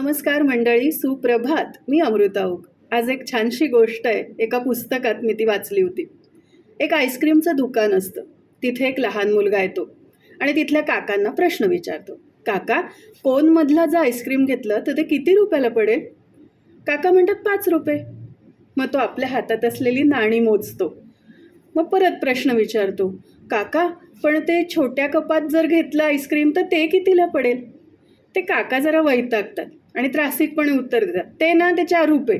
नमस्कार मंडळी सुप्रभात. मी अमृता उग आज एक छानशी गोष्ट आहे. एका पुस्तकात मी ती वाचली होती. एक आईस्क्रीमचं दुकान असतं. तिथे एक लहान मुलगा येतो आणि तिथल्या काकांना प्रश्न विचारतो. काका कोनमधला जर आईस्क्रीम घेतलं तर ते किती रुपयाला पडेल? काका म्हणतात पाच रुपये. मग तो आपल्या हातात असलेली नाणी मोजतो. मग परत प्रश्न विचारतो. काका पण ते छोट्या कपात जर घेतलं आईस्क्रीम तर ते कितीला पडेल? ते काका जरा वैतागतात. आणि त्रासिकपणे उत्तर देतात. ते ना ते चार रुपये.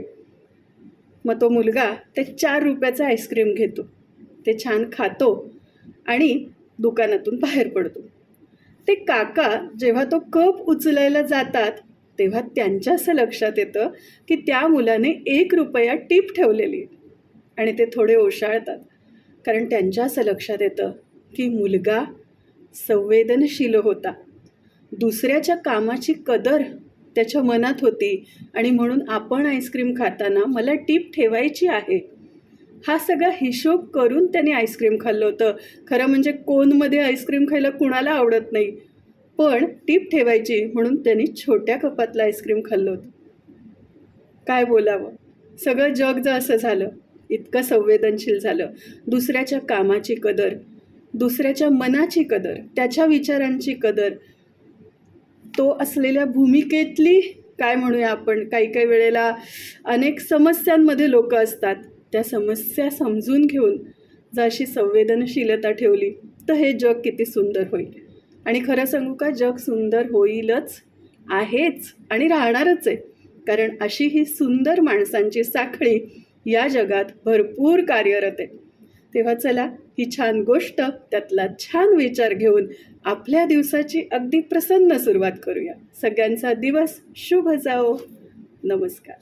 मग तो मुलगा ते चार रुपयाचं आईस्क्रीम घेतो. ते छान खातो आणि दुकानातून बाहेर पडतो. ते काका जेव्हा तो कप उचलायला जातात तेव्हा त्यांच्या असं लक्षात येतं की त्या मुलाने एक रुपया टीप ठेवलेली आहे. आणि ते थोडे ओशाळतात. कारण त्यांच्या असं लक्षात येतं की मुलगा संवेदनशील होता. दुसऱ्याच्या कामाची कदर त्याच्या मनात होती आणि म्हणून आपण आईस्क्रीम खाताना मला टीप ठेवायची आहे. हा सगळा हिशोब करून त्याने आईस्क्रीम खाल्लं होतं. खरं म्हणजे कोनमध्ये आईस्क्रीम खायला कुणाला आवडत नाही. पण टीप ठेवायची म्हणून त्यांनी छोट्या कपातलं आईस्क्रीम खाल्लं होतं. काय बोलावं? सगळं जग जर असं झालं. इतकं संवेदनशील झालं. दुसऱ्याच्या कामाची कदर दुसऱ्याच्या मनाची कदर त्याच्या विचारांची कदर तो असलेल्या भूमिकेतली काय म्हणूया आपण काही काही वेळेला अनेक समस्यांमध्ये लोक असतात. त्या समस्या समजून घेऊन जर अशी संवेदनशीलता ठेवली तर हे जग किती सुंदर होईल. आणि खरं सांगू का जग सुंदर होईलच आहेच आणि राहणारच आहे. कारण अशी ही सुंदर माणसांची साखळी या जगात भरपूर कार्यरत आहे. तेव्हा चला ही छान गोष्ट त्यातला छान विचार घेऊन आपल्या दिवसाची अगदी प्रसन्न सुरुवात करूया. सगळ्यांचा दिवस शुभ जाओ. नमस्कार.